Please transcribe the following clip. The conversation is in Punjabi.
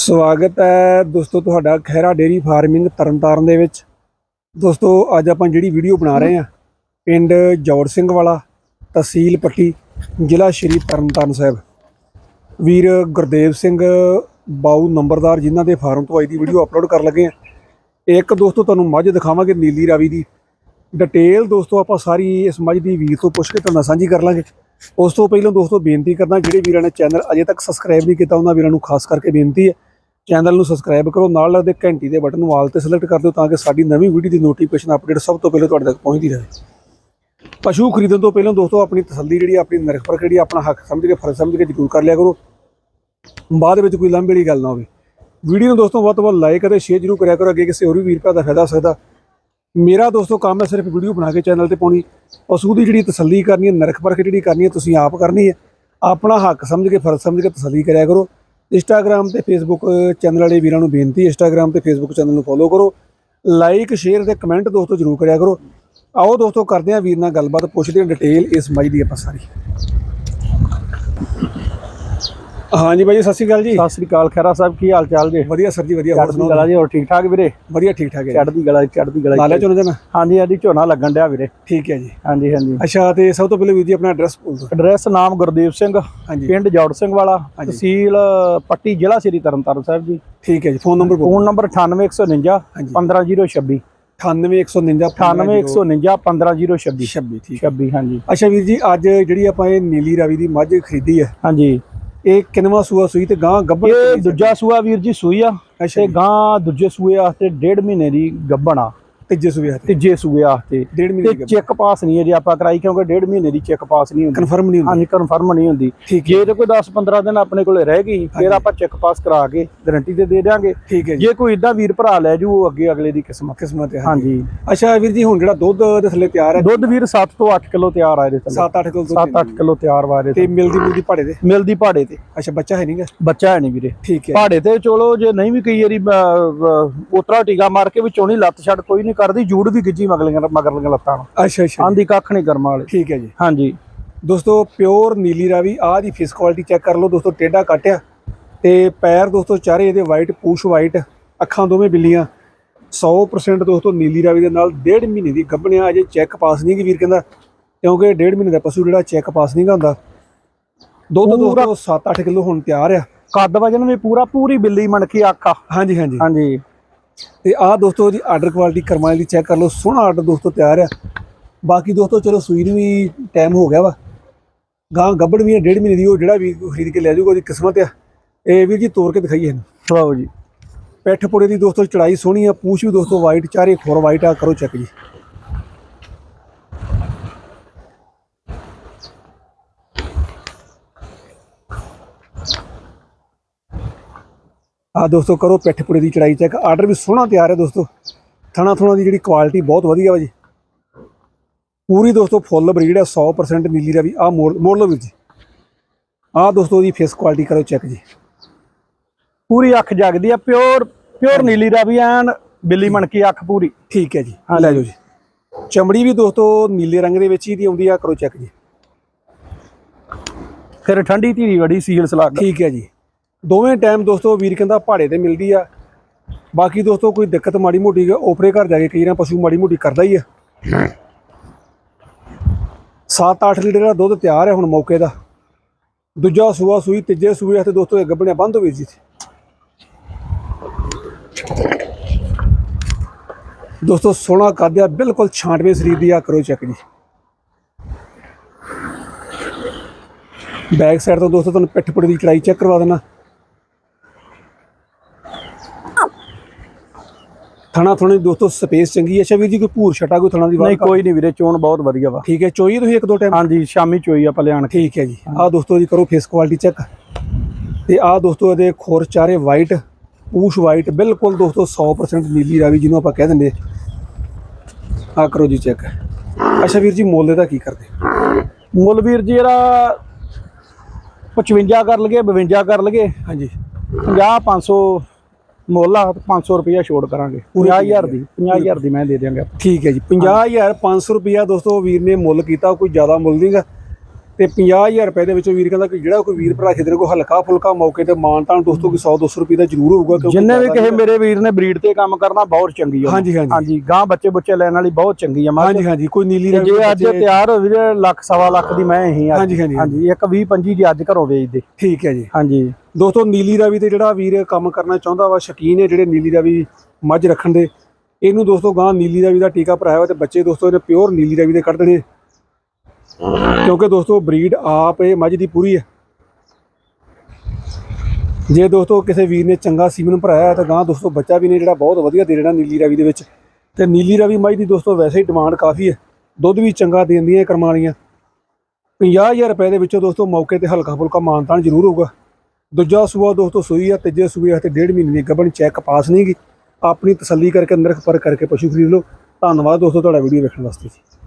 ਸਵਾਗਤ ਹੈ ਦੋਸਤੋ ਤੁਹਾਡਾ ਖਹਿਰਾ ਡੇਰੀ ਫਾਰਮਿੰਗ ਤਰਨਤਾਰਨ ਦੇ ਵਿੱਚ। ਦੋਸਤੋ, ਅੱਜ ਆਪਾਂ ਜਿਹੜੀ ਵੀਡੀਓ ਬਣਾ ਰਹੇ ਹਾਂ, ਪਿੰਡ ਜੌੜ ਸਿੰਘ ਵਾਲਾ, ਤਹਿਸੀਲ ਪੱਟੀ, ਜ਼ਿਲ੍ਹਾ ਸ਼੍ਰੀ ਤਰਨਤਾਰਨ ਸਾਹਿਬ। ਵੀਰ ਗੁਰਦੇਵ ਸਿੰਘ ਬਾਊ ਨੰਬਰਦਾਰ ਜਿਨ੍ਹਾਂ ਦੇ ਫਾਰਮ ਤੋਂ ਅੱਜ ਦੀ ਵੀਡੀਓ ਅਪਲੋਡ ਕਰਨ ਲੱਗੇ ਆ ਇੱਕ ਦੋਸਤੋ, ਤੁਹਾਨੂੰ ਮੱਝ ਦਿਖਾਵਾਂਗੇ ਨੀਲੀ ਰਾਵੀ ਦੀ। ਡਿਟੇਲ ਦੋਸਤੋ, ਆਪਾਂ ਸਾਰੀ ਇਸ ਮੱਝ ਦੀ ਵੀਰ ਤੋਂ ਪੁੱਛ ਕੇ ਤੁਹਾਨੂੰ ਸਾਂਝੀ ਕਰ ਲਾਂਗੇ। ਉਸ ਤੋਂ ਪਹਿਲਾਂ ਦੋਸਤੋ, ਬੇਨਤੀ ਕਰਦਾ, ਜਿਹੜੇ ਵੀਰਾਂ ਨੇ ਚੈਨਲ ਅਜੇ ਤੱਕ ਸਬਸਕ੍ਰਾਈਬ ਨਹੀਂ ਕੀਤਾ, ਉਹਨਾਂ ਵੀਰਾਂ ਨੂੰ ਖਾਸ ਕਰਕੇ ਬੇਨਤੀ ਹੈ ਚੈਨਲ ਨੂੰ ਸਬਸਕ੍ਰਾਈਬ ਕਰੋ, ਨਾਲ ਲੱਗਦੇ ਘੰਟੀ ਦੇ ਬਟਨ ਨੂੰ ਆਲ ਤੇ ਸਿਲੈਕਟ ਕਰ ਦਿਓ ਤਾਂ ਕਿ ਸਾਡੀ ਨਵੀਂ ਵੀਡੀਓ ਦੀ ਨੋਟੀਫਿਕੇਸ਼ਨ ਅਪਡੇਟ ਸਭ ਤੋਂ ਪਹਿਲਾਂ ਤੁਹਾਡੇ ਤੱਕ ਪਹੁੰਚਦੀ ਰਹੇ। ਪਸ਼ੂ ਖਰੀਦਣ ਤੋਂ ਪਹਿਲਾਂ ਦੋਸਤੋ, ਆਪਣੀ ਤਸੱਲੀ ਜਿਹੜੀ ਆਪਣੀ ਨਿਰਖ ਪਰਖ ਜਿਹੜੀ ਆਪਣਾ ਹੱਕ ਸਮਝ ਕੇ, ਫਰਜ਼ ਸਮਝ ਕੇ ਜ਼ਰੂਰ ਕਰ ਲਿਆ ਕਰੋ। ਬਾਅਦ ਵਿੱਚ ਕੋਈ ਲੰਬੀ ਵਾਲੀ ਗੱਲ ਨਾ ਹੋਵੇ। ਵੀਡੀਓ ਨੂੰ ਦੋਸਤੋ, ਵੱਧ ਤੋਂ ਵੱਧ ਲਾਈਕ ਅਤੇ ਸ਼ੇਅਰ ਜ਼ਰੂਰ ਕਰਿਆ ਕਰੋ, ਅੱਗੇ ਕਿਸੇ ਹੋਰ ਵੀ ਵੀਰ ਭਰਾ ਦਾ ਫਾਇਦਾ ਹੋ ਸਕਦਾ। ਮੇਰਾ ਦੋਸਤੋ, ਕੰਮ ਹੈ ਸਿਰਫ ਵੀਡੀਓ ਬਣਾ ਕੇ ਚੈਨਲ ਤੇ ਪਾਉਣੀ। ਪਸ਼ੂ ਦੀ ਜਿਹੜੀ ਤਸੱਲੀ ਕਰਨੀ ਹੈ ਨਰਖ ਪਰਖ ਜਿਹੜੀ ਕਰਨੀ ਹੈ, ਤੁਸੀਂ ਆਪ ਕਰਨੀ ਹੈ। ਆਪਣਾ ਹੱਕ ਸਮਝ ਕੇ, ਫਰਜ਼ ਸਮਝ ਕੇ ਤਸੱਲੀ ਕਰਿਆ ਕਰੋ। ਇੰਸਟਾਗ੍ਰam ਤੇ ਫੇਸਬੁੱਕ ਚੈਨਲ ਵਾਲੇ ਵੀਰਾਂ ਨੂੰ ਬੇਨਤੀ ਹੈ ਇੰਸਟਾਗ੍ਰam ਤੇ ਫੇਸਬੁੱਕ ਚੈਨਲ ਨੂੰ ਫੋਲੋ ਕਰੋ। ਲਾਈਕ ਸ਼ੇਅਰ ਤੇ ਕਮੈਂਟ ਦੋਸਤੋ ਜ਼ਰੂਰ ਕਰਿਆ ਕਰੋ। ਆਓ ਦੋਸਤੋ ਕਰਦੇ ਹਾਂ ਵੀਰ ਨਾਲ ਗੱਲਬਾਤ, ਪੁੱਛਦੇ ਹਾਂ ਡਿਟੇਲ ਇਸ ਮੱਝ ਦੀ ਆਪਾਂ ਸਾਰੀ। ਹਾਂਜੀ ਬਾਈ ਜੀ, ਸਤਿ ਸ਼੍ਰੀ ਅਕਾਲ ਜੀ। ਸਤਿ ਸ੍ਰੀ ਅਕਾਲ ਖੈਰਾ ਸਾਹਿਬ ਕੀ ਹਾਲ ਚਾਲ ਜੀ? ਵਧੀਆ ਸਰ ਜੀ ਵਧੀਆ ਹੋਰ ਚੜ੍ਹਦੀ ਸੁਣਾਓ? ਕਲਾ ਜੀ ਹੋਰ ਠੀਕ ਠਾਕ ਵੀਰੇ? ਵਧੀਆ ਠੀਕ ਠਾਕ ਹੈ। ਚੜ੍ਹਦੀ ਕਲਾ ਚੜ੍ਹਦੀ ਕਲਾ ਲਾ ਲਿਆ ਚੋਣ ਜਨਾ ਹਾਂਜੀ ਹਾਂਜੀ ਝੋਨਾ ਲੱਗਣ ਡਿਆ ਵੀਰੇ। ਠੀਕ ਹੈ ਜੀ। ਹਾਂਜੀ ਹਾਂਜੀ। ਅੱਛਾ ਤੇ ਸਭ ਤੋਂ ਪਹਿਲਾਂ ਵੀਰ ਜੀ ਆਪਣਾ ਐਡਰੈਸ ਬੋਲ ਦਿਓ। ਐਡਰੈਸ ਨਾਮ ਗੁਰਦੇਵ ਸਿੰਘ ਹਾਂਜੀ। ਪਿੰਡ ਜੌੜ ਸਿੰਘ ਵਾਲਾ ਹਾਂਜੀ। ਤਹਿਸੀਲ ਪੱਟੀ ਜ਼ਿਲ੍ਹਾ ਸ੍ਰੀ ਤਰਨਤਾਰਨ ਸਾਹਿਬ ਜੀ। ਠੀਕ ਹੈ ਜੀ ਫੋਨ ਨੰਬਰ ਬੋਲ ਫੋਨ ਨੰਬਰ 98149 ਹਾਂਜੀ। 15026 98149 98149 15026 26 ਠੀਕ 26 ਹਾਂਜੀ। ਅੱਛਾ ਵੀਰ ਜੀ ਅੱਜ ਜਿਹੜੀ ਆਪਾਂ ਇਹ ਨੀਲੀ ਰਾਵੀ ਦੀ ਮੱਝ ਖਰੀਦੀ ਹੈ ਹਾਂਜੀ। ਇਹ ਕਿੰਨਵਾ ਸੂਆ ਸੂਈ ਤੇ ਗਾਂ ਗੱਬੜ ਇਹ ਦੂਜਾ ਸੂਆ ਵੀਰ ਜੀ ਸੂਈ ਆ ਤੇ ਗਾਂ ਦੂਜੇ ਸੂਏ ਵਾਸਤੇ ਡੇਢ ਮਹੀਨੇ ਦੀ ਗੱਭਣਾ ਤੀਜੇ ਸੂਏ ਹੱਥ ਤੀਜੇ ਸੂਏ ਵਾਸਤੇ ਡੇਢ ਮਹੀਨੇ ਤੇ ਦੀ ਚੈੱਕ ਪਾਸ ਨਹੀਂ ਹੈ ਜੀ ਆਪਾਂ ਕਰਾਈ ਕਿਉਂਕਿ ਡੇਢ ਮਹੀਨੇ ਦੀ ਚੈੱਕ ਪਾਸ ਨਹੀਂ ਹੁੰਦੀ। ਕਨਫਰਮ ਨਹੀਂ ਹੁੰਦਾ। ਹਾਂਜੀ ਕਨਫਰਮ ਨਹੀਂ ਹੁੰਦੀ। ਜੇ ਤੇ ਕੋਈ 10-15 ਦਿਨ ਆਪਣੇ ਕੋਲੇ ਰਹਿ ਗਈ ਫਿਰ ਆਪਾਂ ਚੈੱਕ ਪਾਸ ਕਰਾ ਕੇ ਗਾਰੰਟੀ ਤੇ ਦੇ ਦਿਆਂਗੇ। ਠੀਕ ਹੈ ਜੀ। ਕੋਈ ਇਦਾਂ ਵੀਰ ਭਰਾ ਲੈ ਜੂ ਉਹ ਅੱਗੇ ਅਗਲੇ ਦੀ ਕਿਸਮਤ। ਕਿਸਮਤ ਹੈ ਹਾਂਜੀ। ਅੱਛਾ ਵੀਰ ਜੀ ਹੁਣ ਜਿਹੜਾ ਦੁੱਧ ਦੇ ਥੱਲੇ ਤਿਆਰ ਹੈ। ਦੁੱਧ ਵੀਰ 7 ਤੋਂ 8 ਕਿਲੋ ਤਿਆਰ ਆ ਇਹਦੇ ਥੱਲੇ। 7-8 ਕਿਲੋ ਦੁੱਧ 7-8 ਕਿਲੋ ਤਿਆਰ ਵਾ ਇਹਦੇ ਤੇ ਮਿਲਦੀ ਮੁਲਦੀ ਦੇ ਥੱਲੇ। ਮਿਲਦੀ ਪਹਾੜੇ ਤੇ। ਅੱਛਾ ਬੱਚਾ ਹੈ ਨਹੀਂਗਾ? ਬੱਚਾ ਹੈ ਨਹੀਂ ਵੀਰੇ। ਠੀਕ ਹੈ। ਪਹਾੜੇ ਤੇ ਚਲੋ ਜੇ ਨਹੀਂ ਵੀ ਕਈ ਵਾਰੀ ਉਤਰਾ ਟੀਕਾ ਮਾਰ ਕੇ ਵਿੱਚੋਂ ਨਹੀਂ ਲੱਤ ਛੱਡ ਕੋਈ ਨਹੀਂ ਕਰਦੀ ਜੂੜ ਵੀ ਗਿੱਜੀ ਮਗਲੀਆਂ ਮਗਰਲੀਆਂ ਲੱਤਾਂ ਨੂੰ। ਅੱਛਾ ਅੱਛਾ। ਆਂਦੀ ਕੱਖ ਨਹੀਂ ਕਰਮ ਵਾਲੇ। ਠੀਕ ਹੈ ਜੀ। ਹਾਂਜੀ। ਦੋਸਤੋ ਪਿਓਰ ਨੀਲੀ ਰਾਵੀ ਆਹ ਦੀ ਫੇਸ ਕੁਆਲਿਟੀ ਚੈੱਕ ਕਰ ਲਓ। ਦੋਸਤੋ ਟੇਡਾ ਕਾਟਿਆ ਤੇ ਪੈਰ ਦੋਸਤੋ ਚਾਰੇ ਇਹਦੇ ਵਾਈਟ ਪੂਛ ਵਾਈਟ ਅੱਖਾਂ ਦੋਵੇਂ ਬਿੱਲੀਆਂ। 100% ਦੋਸਤੋ ਨੀਲੀ ਰਾਵੀ ਦੇ ਨਾਲ ਡੇਢ ਮਹੀਨੇ ਦੀ ਗੱਭਣਿਆ ਅਜੇ ਚੈੱਕ ਪਾਸ ਨਹੀਂ ਕੀ ਵੀਰ ਕਹਿੰਦਾ ਕਿਉਂਕਿ ਡੇਢ ਮਹੀਨੇ ਦਾ ਪਸ਼ੂ ਜਿਹੜਾ ਚੈੱਕ ਪਾਸ ਨਹੀਂ ਹੁੰਦਾ। ਦੁੱਧ ਦੋਸਤੋ 7-8 ਕਿਲੋ ਹੁਣ ਤਿਆਰ ਆ। ਕੱਦ ਵਜਨ ਵੀ ਪੂਰਾ ਪੂਰੀ ਬਿੱਲੀ ਮਣਕੀ ਅੱਖ ਆ। ਹਾਂਜੀ ਹਾਂਜੀ। ਹਾਂਜੀ। ਤੇ ਆਹ ਦੋਸਤੋ ਦੀ ਆਰਡਰ ਕੁਆਲਿਟੀ ਕਰਮਾਂ ਦੀ ਚੈੱਕ ਕਰ ਲਓ ਸੋਹਣਾ ਆਰਡਰ ਦੋਸਤੋ ਤਿਆਰ ਆ। ਬਾਕੀ ਦੋਸਤੋ ਚਲੋ ਸੂਈ ਨੂੰ ਵੀ ਟਾਈਮ ਹੋ ਗਿਆ ਵਾ। ਗਾਂ ਗੱਬੜ ਵੀ ਡੇਢ ਮਹੀਨੇ ਦੀ ਉਹ ਜਿਹੜਾ ਵੀ ਖਰੀਦ ਕੇ ਲੈ ਜਾਊਗਾ ਉਹਦੀ ਕਿਸਮਤ ਆ। ਇਹ ਵੀਰ ਜੀ ਤੋੜ ਕੇ ਦਿਖਾਈਏ ਇਹਨੂੰ। ਲਓ ਜੀ। ਪੈਠ ਪੁੜੇ ਦੀ ਦੋਸਤੋ ਚੜਾਈ ਸੋਹਣੀ ਆ ਪੂਛ ਵੀ ਦੋਸਤੋ ਵਾਈਟ ਚਾਰੇ ਖੋਰ ਵਾਈਟ ਆ ਕਰੋ ਚੈੱਕ ਜੀ। ਆ ਦੋਸਤੋ ਕਰੋ ਪੈਠ ਪੁੜੇ ਦੀ ਚੜਾਈ ਚੈੱਕ ਆਰਡਰ ਵੀ ਸੋਹਣਾ ਤਿਆਰ ਹੈ ਦੋਸਤੋ। ਥਣਾ ਥੁਣਾ ਦੀ ਜਿਹੜੀ ਕੁਆਲਿਟੀ ਬਹੁਤ ਵਧੀਆ ਵਾ ਜੀ। ਪੂਰੀ ਦੋਸਤੋ ਫੁੱਲ ਬਰੀਡ ਹੈ 100% ਨੀਲੀ ਰਵੀ ਆ ਮੋੜ ਲਓ ਵੀਰ ਜੀ। ਆ ਦੋਸਤੋ ਦੀ ਫੇਸ ਕੁਆਲਿਟੀ ਕਰੋ ਚੈੱਕ ਜੀ। ਪੂਰੀ ਅੱਖ ਜਗਦੀ ਆ ਪਿਓਰ ਪਿਓਰ ਨੀਲੀ ਰਾਵੀ ਐਨ ਬਿੱਲੀ ਮਣਕੀ ਅੱਖ ਪੂਰੀ। ਠੀਕ ਹੈ ਜੀ। ਲੈ ਜਾਓ ਜੀ। ਚਮੜੀ ਵੀ ਦੋਸਤੋ ਨੀਲੇ ਰੰਗ ਦੇ ਵਿੱਚ ਹੀ ਦੀ ਆਉਂਦੀ ਆ। ਕਰੋ ਚੈੱਕ ਜੀ। ਫਿਰ ਠੰਡੀ ਧੀਰੀ ਵੜੀ ਸੀਲ ਸਲਾਗ। ਠੀਕ ਹੈ ਜੀ। ਦੋਵੇਂ ਟਾਈਮ ਦੋਸਤੋ ਵੀਰ ਕਹਿੰਦਾ ਪਹਾੜੇ ਤੇ ਮਿਲਦੀ ਆ। ਬਾਕੀ ਦੋਸਤੋ ਕੋਈ ਦਿੱਕਤ ਮਾੜੀ ਮੋਟੀ ਓਪਰੇ ਘਰ ਜਾ ਕੇ ਕਈ ਨਾ ਪਸ਼ੂ ਮਾੜੀ ਮੋਟੀ ਕਰਦਾ ਹੀ ਆ। 7-8 ਲੀਟਰ ਦਾ ਦੁੱਧ ਤਿਆਰ ਹੈ ਹੁਣ ਮੌਕੇ ਦਾ। ਦੂਜਾ ਸੂਆ ਸੂਈ, ਤੀਜੇ ਸੂਏ ਹੱਥ ਦੋਸਤੋ ਇਹ ਗੱਬਣਿਆ ਬੰਦ ਹੋਈ ਜੀ ਦੋਸਤੋ ਸੋਹਣਾ ਕਾਦਿਆ ਬਿਲਕੁਲ ਛਾਂਟਵੇਂ ਸਰੀਰ ਦੀ ਆ, ਕਰੋ ਚੈੱਕ ਜੀ। ਬੈਕ ਸਾਈਡ ਤੋਂ ਦੋਸਤੋ ਤੁਹਾਨੂੰ ਪਿੱਠ ਪੁੜੇ ਦੀ ਚੜਾਈ ਚੈੱਕ ਕਰਵਾ ਦੇਣਾ। ਥਣਾ ਥੋੜੀ ਦੋਸਤੋ ਸਪੇਸ ਚੰਗੀ ਹੈ। ਅੱਛਾ ਵੀਰ ਜੀ ਕੋਈ ਭੂਰ ਛਟਾ ਕੋਈ ਥਣਾ ਦੀ ਨਹੀਂ ਬਾਤ ਕੋਈ ਨਹੀਂ ਵੀਰੇ ਚੋਣ ਬਹੁਤ ਵਧੀਆ ਵਾ। ਠੀਕ ਹੈ ਚੋਈ ਤੁਸੀਂ ਇੱਕ ਦੋ ਟਾਈਮ ਹਾਂਜੀ ਸ਼ਾਮੀ ਚੋਈ ਆਪਾਂ ਲਿਆਣ ਠੀਕ ਹੈ ਜੀ। ਆਹ ਦੋਸਤੋ ਜੀ ਕਰੋ ਫੇਸ ਕੁਆਲਿਟੀ ਚੈੱਕ ਤੇ ਆਹ ਦੋਸਤੋ ਇਹਦੇ ਖੋਰ ਚਾਰੇ ਵਾਈਟ ਪੂਛ ਵਾਈਟ ਬਿਲਕੁਲ ਦੋਸਤੋ 100% ਨੀਲੀ ਰਾਵੀ ਜਿਹਨੂੰ ਆਪਾਂ ਕਹਿ ਦਿੰਦੇ। ਆ ਕਰੋ ਜੀ ਚੈੱਕ ਅੱਛਾ ਵੀਰ ਜੀ ਮੁੱਲ ਇਹਦਾ ਕੀ ਕਰਦੇ? ਮੁੱਲ ਵੀਰ ਜੀ ਇਹਦਾ 55 ਕਰ ਲਗੇ 52 ਕਰ ਲਗੇ ਹਾਂਜੀ। 50 500 ਮੁੱਲ ਆ ਤੇ 500 ਰੁਪਇਆ ਛੋੜ ਕਰਾਂਗੇ। 50000 ਦੀ 50000 ਦੀ ਮੈਂ ਦੇ ਦਿਆਂਗਾ। ਠੀਕ ਹੈ ਜੀ। 50500 ਰੁਪਿਆ ਦੋਸਤੋ ਵੀਰ ਨੇ ਮੁੱਲ ਕੀਤਾ ਕੋਈ ਜ਼ਿਆਦਾ ਮੁੱਲ ਨਹੀਂਗਾ ਤੇ 50000 ਰੁਪਏ ਦੇ ਵਿੱਚੋਂ ਵੀਰ ਕਹਿੰਦਾ ਕਿ ਜਿਹੜਾ ਕੋਈ ਵੀਰ ਭਰਾ ਖਿਦਰੇ ਕੋ ਹਲਕਾ ਫੁਲਕਾ ਮੌਕੇ ਤੇ ਮਾਨਤਾਨ ਦੋਸਤੋ ਕੋਈ 100 200 ਰੁਪਏ ਦਾ ਜ਼ਰੂਰ ਹੋਊਗਾ ਕਿਉਂਕਿ ਜਿੰਨੇ ਵੀ ਕਿਸੇ ਮੇਰੇ ਵੀਰ ਨੇ ਬਰੀਡ ਤੇ ਕੰਮ ਕਰਨਾ ਬਹੁਤ ਚੰਗੀ ਆ ਹਾਂਜੀ ਹਾਂਜੀ। ਹਾਂਜੀ ਗਾਂ ਬੱਚੇ ਬੁੱਚੇ ਲੈਣ ਵਾਲੀ ਬਹੁਤ ਚੰਗੀ ਆ ਹਾਂਜੀ ਹਾਂਜੀ ਕੋਈ ਨੀਲੀ ਤੇ ਰੰਗ ਜੇ ਦੇ ਅੱਜ ਤਿਆਰ ਹੋਵੇ ਤੇ ਲੱਖ ਸਵਾ ਲੱਖ ਦੀ ਮੈਂ ਹੀ ਹਾਂਜੀ ਹਾਂਜੀ ਇੱਕ 20 25 ਦੀ ਅੱਜ ਘਰੋਂ ਵੇਚਦੇ ਠੀਕ ਹੈ ਜੀ। ਹਾਂਜੀ। ਦੋਸਤੋ ਨੀਲੀ ਰਾਵੀ ਤੇ ਜਿਹੜਾ ਵੀਰ ਕੰਮ ਕਰਨਾ ਚਾਹੁੰਦਾ ਵਾ ਸ਼ਕੀਨ ਹੈ ਜਿਹੜੇ ਨੀਲੀ ਰਾਵੀ ਮੱਝ ਰੱਖਣ ਦੇ। ਇਹਨੂੰ ਦੋਸਤੋ ਗਾਂ ਨੀਲੀ ਰਾਵੀ ਦਾ ਟੀਕਾ ਭਰਾਇਆ ਤੇ ਬੱਚੇ ਦੋਸਤੋ ਇਹਨੇ ਪਿਓਰ ਨੀਲੀ ਰਾਵੀ ਦੇ ਕੱਢ ਦੇਣੇ। ਕਿਉਂਕਿ ਦੋਸਤੋ ਬਰੀਡ ਆਪ ਇਹ ਮੱਝ ਦੀ ਪੂਰੀ ਹੈ। ਜੇ ਦੋਸਤੋ ਕਿਸੇ ਵੀਰ ਨੇ ਚੰਗਾ ਸੀਮਨ ਭਰਾਇਆ ਤਾਂ ਗਾਂ ਦੋਸਤੋ ਬੱਚਾ ਵੀ ਨੇ ਜਿਹੜਾ ਬਹੁਤ ਵਧੀਆ ਦੇ ਦੇਣਾ ਨੀਲੀ ਰਾਵੀ ਦੇ ਵਿੱਚ। ਤੇ ਨੀਲੀ ਰਾਵੀ ਮੱਝ ਦੀ ਦੋਸਤੋ ਵੈਸੇ ਹੀ ਡਿਮਾਂਡ ਕਾਫੀ ਹੈ। ਦੁੱਧ ਵੀ ਚੰਗਾ ਦਿੰਦੀਆਂ ਕਰਮਾਂ ਵਾਲੀਆਂ। 50000 ਰੁਪਏ ਦੇ ਵਿੱਚੋਂ ਦੋਸਤੋ ਮੌਕੇ ਤੇ ਹਲਕਾ ਫੁਲਕਾ ਮਾਨਤਾਨ ਜ਼ਰੂਰ ਹੋਊਗਾ। ਦੂਜਾ ਸੂਆ ਦੋਸਤੋ ਸੂਈ ਆ, ਤੀਜੇ ਸੂਏ ਹਤੇ ਡੇਢ ਮਹੀਨੇ ਦੀ ਗੱਭਣ ਚੈੱਕ ਪਾਸ ਨਹੀਂ ਗਈ ਆਪਣੀ ਤਸੱਲੀ ਕਰਕੇ ਅੰਦਰ ਪਰ ਕਰਕੇ ਪਸ਼ੂ ਖਰੀਦ ਲਓ। ਧੰਨਵਾਦ ਦੋਸਤੋ ਤੁਹਾਡਾ ਵੀਡੀਓ ਵੇਖਣ ਵਾਸਤੇ ਜੀ।